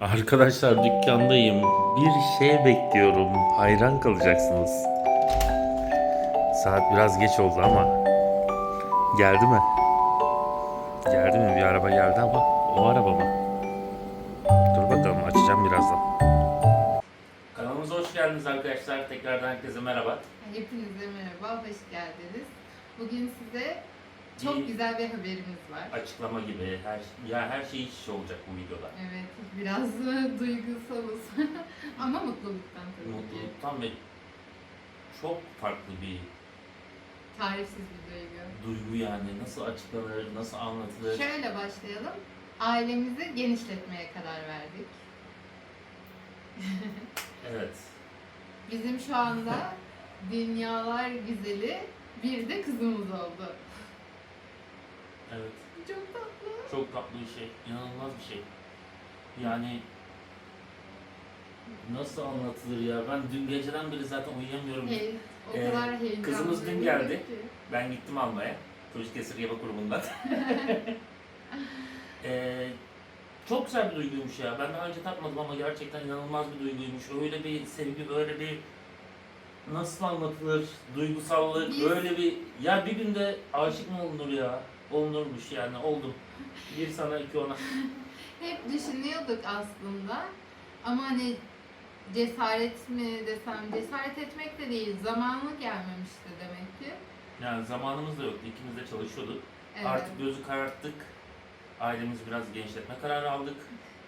Arkadaşlar dükkandayım. Bir şey bekliyorum. Hayran kalacaksınız. Saat biraz geç oldu ama. Geldi mi? Geldi mi? Bir araba geldi ama o araba mı? Dur bakalım açacağım birazdan. Kanalımıza hoş geldiniz arkadaşlar. Tekrardan herkese merhaba. Hepinize merhaba, hoş geldiniz. Bugün size çok Bir- güzel bir haberimiz var. Açıklama gibi her ya her şey iç içe olacak bu videoda. Evet, biraz duygusalız ama mutluluktan tabii ki. Mutluluktan ve çok farklı bir Tarifsiz bir duygu. duygu yani. Nasıl açıklanır, nasıl anlatılır? Şöyle başlayalım. Ailemizi genişletmeye karar verdik. Evet. Bizim şu anda dünyalar güzeli bir de kızımız oldu. Evet. Çok tatlı. Çok tatlı bir şey. inanılmaz bir şey. Yani nasıl anlatılır ya? Ben dün geceden beri zaten uyuyamıyorum. Hey, o Ee, kadar heyecanlı. kızımız dün geldi. Ben gittim almaya. Çocuk esirgeme kurumundan. Ee, çok güzel bir duyguymuş ya. Ben daha önce tatmadım ama gerçekten inanılmaz bir duyguymuş. Öyle bir sevgi, böyle bir nasıl anlatılır, duygusallık, Biz- öyle bir... Ya bir günde aşık mı olunur ya? Olunurmuş yani, oldum. Bir sana, iki ona. Hep düşünüyorduk aslında. Ama hani cesaret mi desem, cesaret etmek de değil, zamanı gelmemişti demek ki. Yani zamanımız da yoktu, ikimiz de çalışıyorduk. Evet. Artık gözü kararttık. Ailemizi biraz genişletme kararı aldık.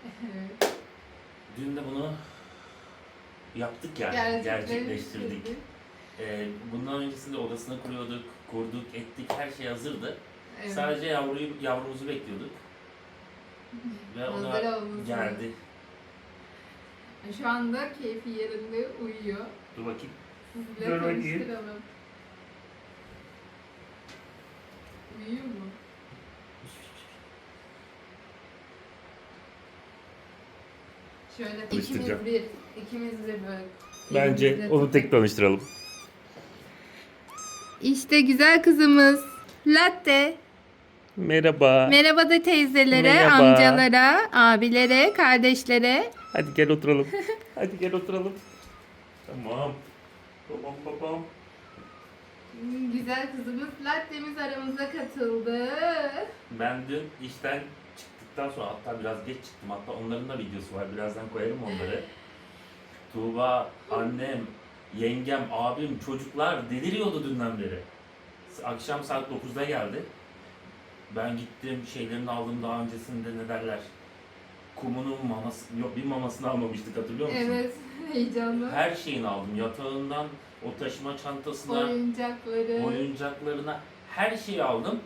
Evet. Dün de bunu yaptık yani, gerçekleştirdik. Gerçekleştirdik. Ee, bundan öncesinde odasını kuruyorduk, kurduk, ettik, her şey hazırdı. Evet. Sadece yavruyu, yavrumuzu bekliyorduk. Ve o olması. geldi. Şu anda keyfi yerinde uyuyor. Dur bakayım. Sizinle Dur bakayım. tanıştıralım. Uyuyor mu? Şöyle ikimiz Tanıştıracağım. bir, ikimiz bir böyle. Bence elimizle onu tek tanıştıralım. İşte güzel kızımız. Latte. Merhaba. Merhaba da teyzelere, Merhaba. amcalara, abilere, kardeşlere. Hadi gel oturalım. Hadi gel oturalım. Tamam. Tamam babam. Hmm, Güzel kızımız Latte'miz aramıza katıldı. Ben dün işten çıktıktan sonra hatta biraz geç çıktım. Hatta onların da videosu var. Birazdan koyarım onları. Tuğba, annem, yengem, abim, çocuklar deliriyordu dünden beri. Akşam saat 9'da geldi. Ben gittim şeylerini aldım daha öncesinde ne derler. Kumunun maması, yok bir mamasını almamıştık hatırlıyor musun? Evet, heyecanlı. Her şeyini aldım. Yatağından, o taşıma çantasına, Oyuncakları. oyuncaklarına her şeyi aldım.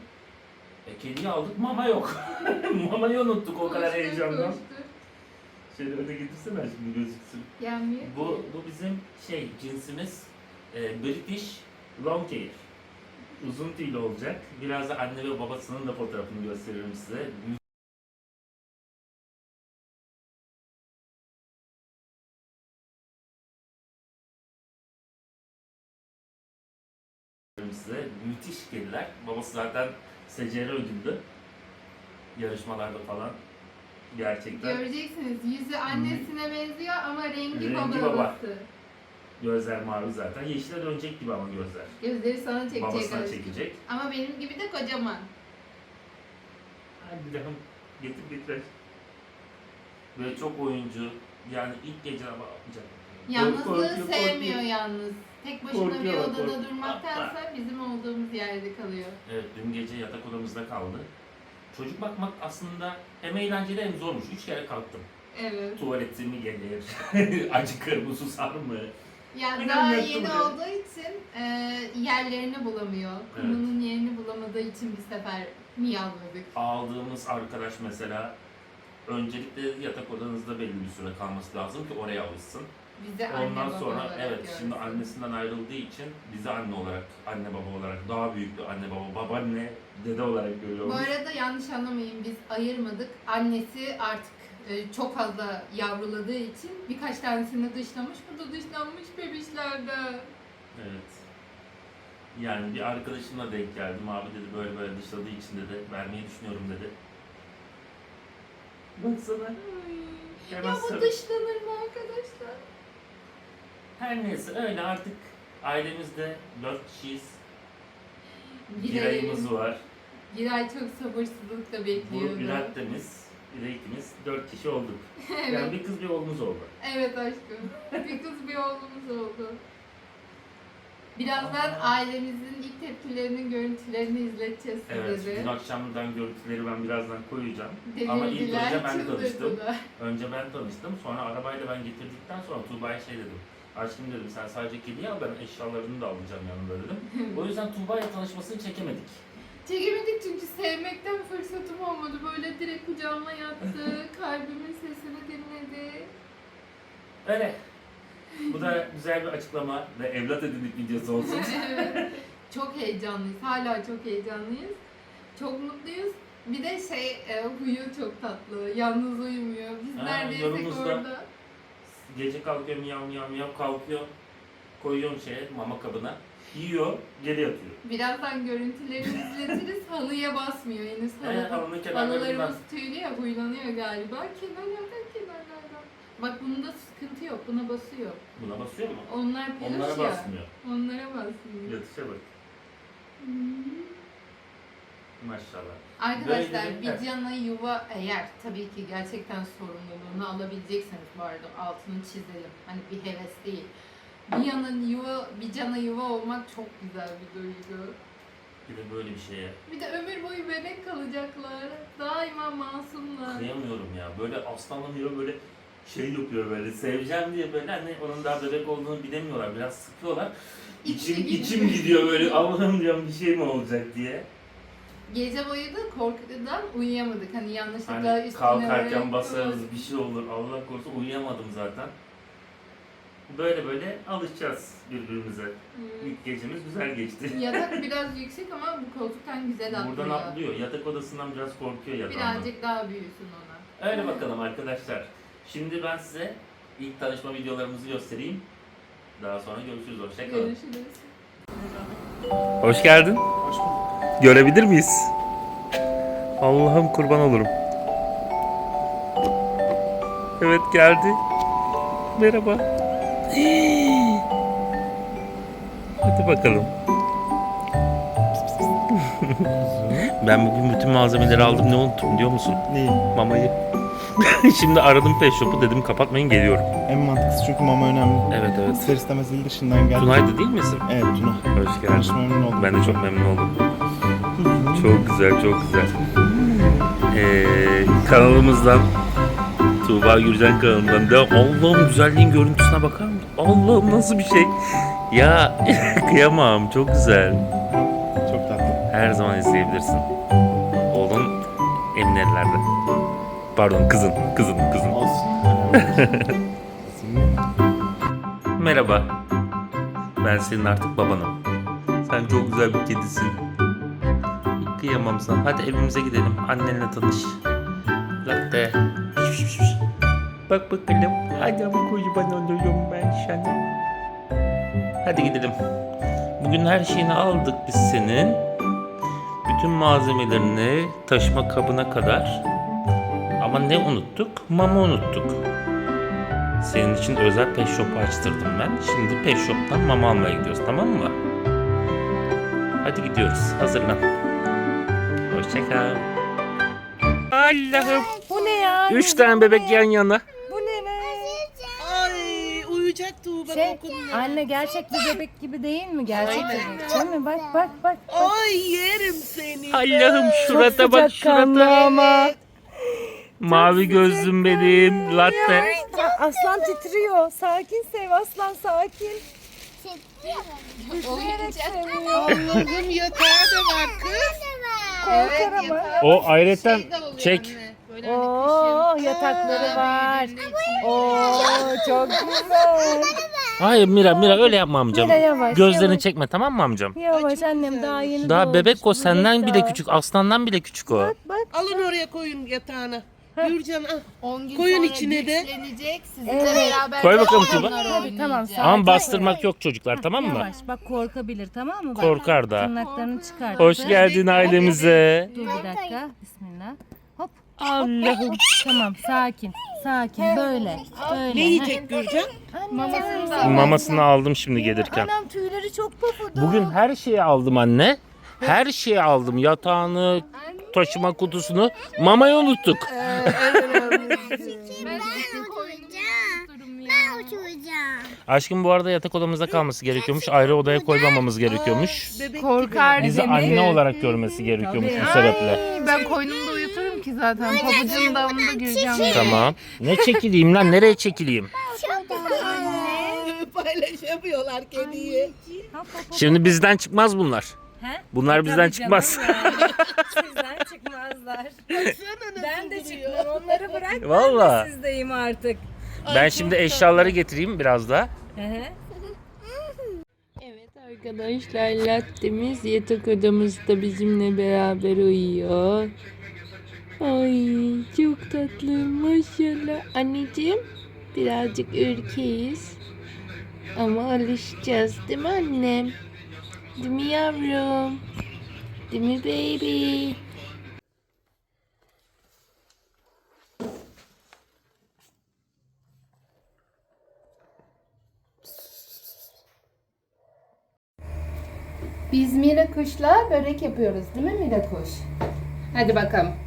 E, kediyi aldık mama yok. Mamayı unuttuk o kadar Koştur, heyecandan. koştur. Şöyle öne getirsene şimdi gözüksün. Gelmiyor Bu, bu bizim şey cinsimiz e, British Longhair. Uzun tüylü olacak. Biraz da anne ve babasının da fotoğrafını gösteririm size. size müthiş kediler. Babası zaten SCR ödüllü. Yarışmalarda falan. Gerçekten. Göreceksiniz yüzü annesine benziyor ama rengi, Rengi babası. baba. Gözler mavi zaten. Yeşile dönecek gibi ama gözler. Gözleri sana çekecek. Babasına aşkım. çekecek. Ama benim gibi de kocaman. Hadi bakalım. Getir getir. Böyle çok oyuncu. Yani ilk gece ama yapacak. Yalnızlığı Korkuyor, sevmiyor korkuyor. yalnız. Tek başına bir Korkuyor, odada korkuyor. durmaktansa bizim olduğumuz yerde kalıyor. Evet dün gece yatak odamızda kaldı. Çocuk bakmak aslında hem eğlenceli hem zormuş. Üç kere kalktım. Evet. Tuvaleti mi gelir? Acıkır mı susar mı? Ya Benim daha yeni şey. olduğu için e, yerlerini bulamıyor. Evet. Kumunun yerini bulamadığı için bir sefer miyavladık. Aldığımız arkadaş mesela öncelikle yatak odanızda belli bir süre kalması lazım ki oraya alışsın. Bize anne Ondan baba sonra olarak evet görsün. şimdi annesinden ayrıldığı için bizi anne olarak, anne baba olarak daha büyük bir anne baba, babaanne, dede olarak Bu görüyormuş. arada yanlış anlamayın biz ayırmadık. Annesi artık çok fazla yavruladığı için birkaç tanesini dışlamış. Bu da dışlanmış bebişlerde. Evet. Yani bir arkadaşımla denk geldim. Abi dedi böyle böyle dışladığı için dedi vermeyi düşünüyorum dedi. Baksana. Ay. Hemen Ya bu sarıl. dışlanır mı arkadaşlar? Her neyse öyle artık ailemizde dört kişiyiz. Bir Giray, ayımız var. Giray çok sabırsızlıkla Bu bekliyordu. Bülent'temiz, bir de ikimiz dört kişi olduk. evet. Yani bir kız bir oğlumuz oldu. evet aşkım. Bir kız bir oğlumuz oldu. Birazdan ailemizin ilk tepkilerinin görüntülerini izleteceğiz Evet, size dün de. akşamdan görüntüleri ben birazdan koyacağım. Ama ilk önce ben tanıştım. Önce ben tanıştım, sonra arabayla ben getirdikten sonra Tuğba'ya şey dedim. Aşkım dedim sen sadece kediyi al ben eşyalarını da alacağım yanımda dedim. O yüzden Tuğba'yla tanışmasını çekemedik. Çekemedik çünkü sevmekten fırsatım olmadı. Böyle direkt kucağıma yattı, kalbimin sesini dinledi. Öyle. Bu da güzel bir açıklama ve evlat edindik videosu olsun. Evet. çok heyecanlıyız. Hala çok heyecanlıyız. Çok mutluyuz. Bir de şey e, huyu çok tatlı. Yalnız uyumuyor. Biz Ha, neredeysek yanımızda. orada. Gece kalkıyor miyav miyav miyav kalkıyor. Koyuyorum şeye mama kabına. Yiyor, geri yatıyor. Birazdan görüntülerini izletiriz. Halıya basmıyor henüz. Ee, Halı, halının kenarlarından. halılarımız tüylü ya huylanıyor galiba. Kenarlardan kenarlardan. Bak bunda sıkıntı yok. Buna basıyor. Buna basıyor mu? Onlar peluş Onlara ya. basmıyor. Onlara basmıyor. Yatışa bak. Maşallah. Arkadaşlar Böyle- bir cana yuva eğer tabii ki gerçekten sorumluluğunu alabilecekseniz bu arada altını çizelim. Hani bir heves değil. Bir yanın yuva, bir cana yuva olmak çok güzel bir duygu. De böyle bir şeye. Bir de ömür boyu bebek kalacaklar. Daima masumlar. Kıyamıyorum ya. Böyle aslanlanıyor böyle şey yapıyor böyle seveceğim diye böyle hani onun daha bebek olduğunu bilemiyorlar. Biraz sıkıyorlar. İçi İçim, gidiyor. içim gidiyor böyle Allah'ım diyorum bir şey mi olacak diye. Gece boyu da korkudan uyuyamadık. Hani yanlışlıkla Hani üstüne kalkarken böyle- basarız bir şey olur Allah korusun uyuyamadım zaten. Böyle böyle alışacağız birbirimize. Hmm. İlk gecemiz güzel geçti. Yatak biraz yüksek ama bu koltuktan güzel atlıyor. Buradan atlıyor. Yatak odasından biraz korkuyor yatağından. Birazcık daha büyüsün ona. Öyle bakalım arkadaşlar. Şimdi ben size ilk tanışma videolarımızı göstereyim. Daha sonra görüşürüz. Hoşçakalın. Görüşürüz. Hoş geldin. Hoş bulduk. Görebilir miyiz? Allah'ım kurban olurum. Evet geldi. Merhaba. Hadi bakalım. ben bugün bütün malzemeleri aldım ne unuttum biliyor musun? Neyi? Mamayı. Şimdi aradım pet shop'u dedim kapatmayın geliyorum. En mantıklısı çünkü mama önemli. Evet evet. İster istemez il dışından geldi. Tunay'dı değil misin? Evet Tuna. Hoş geldin. Tanışma memnun oldum. Ben de çok memnun oldum. Çok güzel, çok güzel. Ee, kanalımızdan Tuğba Gürcan kanalından de Allah'ım güzelliğin görüntüsüne bakar mısın? Allah'ım nasıl bir şey? Ya kıyamam çok güzel. Çok tatlı. Her zaman izleyebilirsin. Oğlun emin ellerde. Pardon kızın, kızın, kızın. Olsun. Merhaba. Ben senin artık babanım. Sen çok güzel bir kedisin. Kıyamam sana. Hadi evimize gidelim. Annenle tanış. Latte. Bak bakalım. Adam kocaman oluyorum ben sana. Hadi gidelim. Bugün her şeyini aldık biz senin. Bütün malzemelerini taşıma kabına kadar. Ama ne unuttuk? Mama unuttuk. Senin için özel pet shop açtırdım ben. Şimdi pet shop'tan mama almaya gidiyoruz tamam mı? Hadi gidiyoruz. Hazırlan. Hoşça kal. Allah'ım. Bu ne ya? Üç tane bebek yan yana. Tuğba Şey, kokunla. anne gerçek bir bebek gibi değil mi? Gerçek bebek değil mi? Bak bak bak. Ay yerim seni. Allah'ım şurata Çok bak şurata. ama. Mavi gözlüm benim. Latte. Aslan titriyor. Sakin sev aslan sakin. Titreyerek seviyor. Yatağı da var kız. Korkar ama. O ayrıca şey oluyor çek. hani Oo yatakları var. Oo çok güzel. Hayır Mira Mira öyle yapma amcam. Mira, yavaş, Gözlerini yavaş. çekme tamam mı amcam? Yavaş annem daha yeni Daha doğmuş. bebek o senden bile küçük. Aslandan bile küçük o. Bak bak. Alın oraya koyun yatağına. Gürcan al. 10 gün Koyun sonra içine de. güçlenecek. Sizinle Evet. beraber Koy bakalım Tuğba. Hadi, tamam, oynayacak. Ama bastırmak yok çocuklar tamam mı? Yavaş bak korkabilir tamam mı? Bak. Korkar da. Tırnaklarını çıkart. Hoş geldin ailemize. Dur bir dakika. Bismillah. Allah'ım. Tamam sakin. Sakin böyle. Böyle. Ne yiyecek Gürcan? Mamasını Mamasını aldım şimdi gelirken. Anam tüyleri çok pofudu. Bugün her şeyi aldım anne. Her şeyi aldım. Yatağını, taşıma kutusunu. Mamayı unuttuk. Aşkım bu arada yatak odamızda kalması gerekiyormuş. Ayrı odaya koymamamız gerekiyormuş. Korkar Bizi anne olarak görmesi gerekiyormuş bu Ay, sebeple. Ben koynumda ki zaten. Pabucun damında gireceğim. Tamam. Ne çekileyim lan? Nereye çekileyim? paylaşamıyorlar kediyi. Şimdi bizden çıkmaz bunlar. He? Bunlar bizden Tabii çıkmaz. canım ya. Sizden çıkmazlar. Ben de çıkmam. Onları bırak. Ben Valla. de sizdeyim artık. Ben şimdi eşyaları getireyim biraz da. Hı hı. Evet arkadaşlar lattemiz yatak odamızda bizimle beraber uyuyor. Ay çok tatlı maşallah. Anneciğim birazcık ürkeyiz. Ama alışacağız değil mi annem? Değil mi yavrum? Değil mi baby? Biz Mirakoş'la börek yapıyoruz değil mi Mirakoş? Hadi bakalım.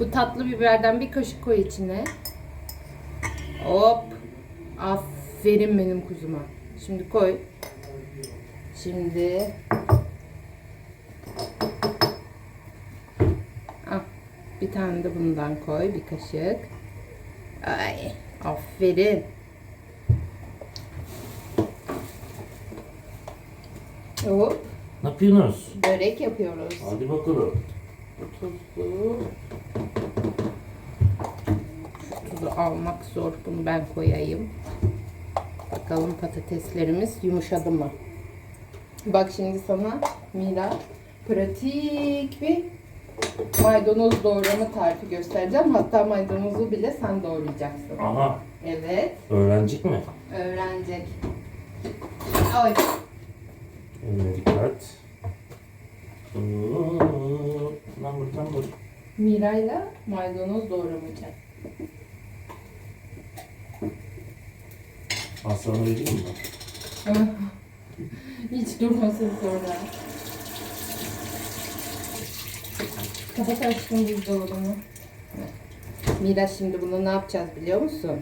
Bu tatlı biberden bir kaşık koy içine. Hop. Aferin benim kuzuma. Şimdi koy. Şimdi. Al. Bir tane de bundan koy. Bir kaşık. Ay. Aferin. Hop. Ne yapıyorsunuz? Börek yapıyoruz. Hadi bakalım. Tuzlu. Şu tuzu almak zor. Bunu ben koyayım. Bakalım patateslerimiz yumuşadı mı? Bak şimdi sana Mira pratik bir maydanoz doğrama tarifi göstereceğim. Hatta maydanozu bile sen doğrayacaksın. Aha. Evet. Öğrencik mi? Öğrenecek. Ay. Eline dikkat. Lan buradan vur. Mira'yla maydanoz doğramayacak. Aslanı vereyim mi? Hiç durmasın sonra. Kapat aşkım buzdolabını. Mira şimdi bunu ne yapacağız biliyor musun?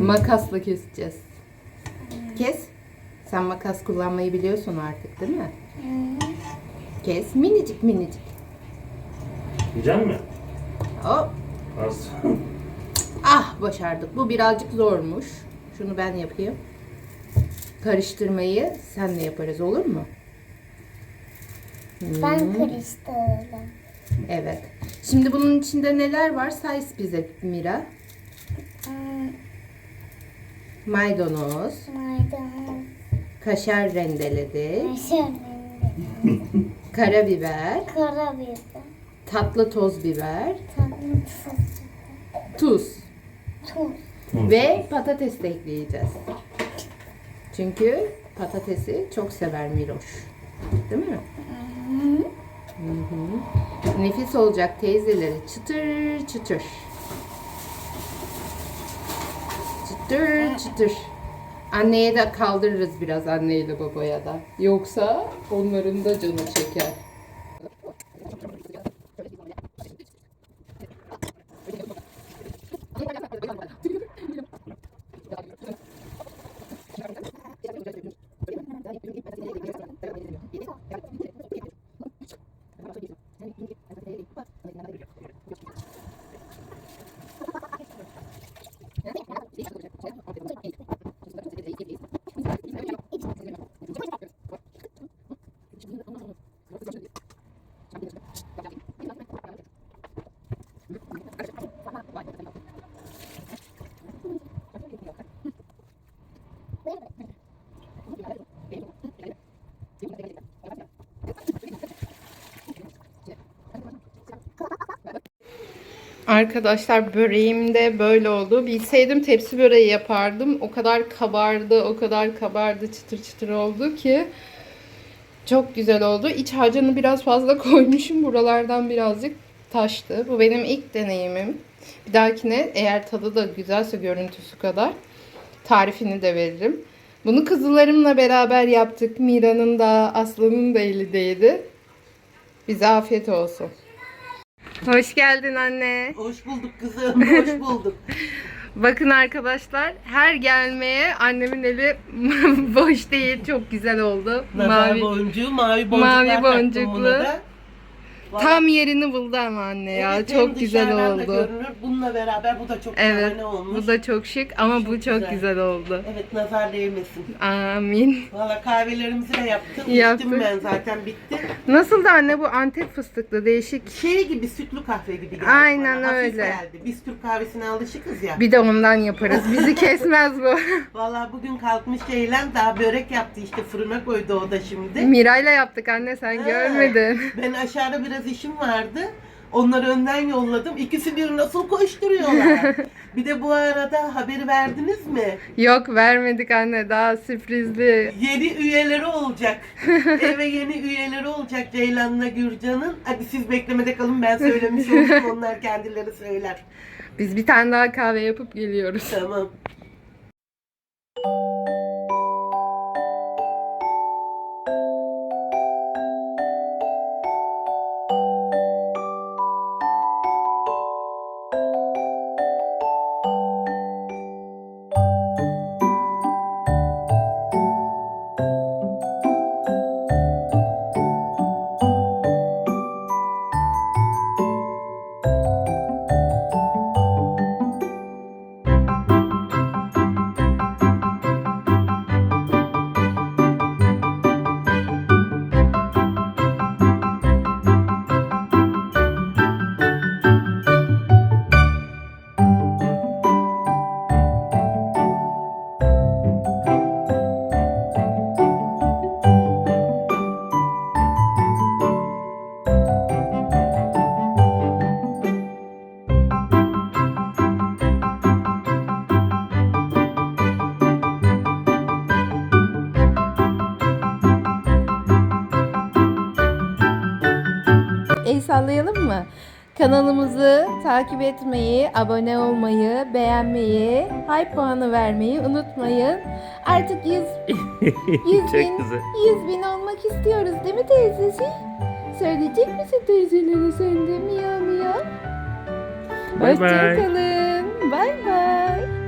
Makasla keseceğiz. Kes. Sen makas kullanmayı biliyorsun artık değil mi? Kes. Minicik minicik. Yiyecek mi? Hop. Az. Ah başardık. Bu birazcık zormuş. Şunu ben yapayım. Karıştırmayı senle yaparız olur mu? Ben karıştırdım. Evet. Şimdi bunun içinde neler var? Say bize Mira. Hmm, Maydanoz, Maydanoz, kaşar rendeledik, kaşar karabiber, karabiber, tatlı toz biber, tatlı tuz, tuz ve patates de ekleyeceğiz. Çünkü patatesi çok sever Miroş. Değil mi? Hı hı. Nefis olacak teyzeleri. Çıtır çıtır. Çıtır çıtır. Anneye de kaldırırız biraz anneyle babaya da. Yoksa onların da canı çeker. Arkadaşlar böreğim de böyle oldu. Bilseydim tepsi böreği yapardım. O kadar kabardı, o kadar kabardı, çıtır çıtır oldu ki çok güzel oldu. İç harcını biraz fazla koymuşum. Buralardan birazcık taştı. Bu benim ilk deneyimim. Bir dahakine eğer tadı da güzelse görüntüsü kadar tarifini de veririm. Bunu kızılarımla beraber yaptık. Mira'nın da Aslı'nın da eli. Bize afiyet olsun. Hoş geldin anne. Hoş bulduk kızım, hoş bulduk. Bakın arkadaşlar her gelmeye annemin eli boş değil. Çok güzel oldu. Nazar Mavi. boncuğu, mavi boncuklar Mavi taktım boncuklu. buna da. Tam yerini buldu ama anne ya. Evet, hem çok güzel dışarıdan da oldu. görünür. Bununla beraber bu da çok Evet. şahane olmuş. Bu da çok şık ama Çok bu çok güzel. güzel oldu. Evet nazar değmesin. Amin. Valla kahvelerimizi de yaptım. Yaptık. İçtim ben zaten bitti. Nasıl da anne bu Antep fıstıklı değişik. Şey gibi sütlü kahve gibi geldi Aynen bana. Öyle. geldi. Biz Türk kahvesine alışıkız ya. Bir de ondan yaparız. Bizi kesmez bu. Valla bugün kalkmış Ceylan daha börek yaptı işte fırına koydu o da şimdi. Miray'la yaptık anne sen Ha. görmedin. Ben aşağıda biraz işim vardı. Onları önden yolladım. İkisi bir nasıl koşturuyorlar. bir de bu arada haberi verdiniz mi? Yok vermedik anne daha sürprizli. Yeni üyeleri olacak. Eve yeni üyeleri olacak Ceylan'la Gürcan'ın. Hadi siz beklemede kalın ben söylemiş oldum. Onlar kendileri söyler. Biz bir tane daha kahve yapıp geliyoruz. Tamam. Sallayalım mı? Kanalımızı takip etmeyi, abone olmayı, beğenmeyi, hype puanı vermeyi unutmayın. Artık 100, 100 bin, 100 bin olmak istiyoruz değil mi teyzesi? Söyleyecek misin teyzelere sen de miyav miyav? Bye bye. Hoşçakalın. Bay bay.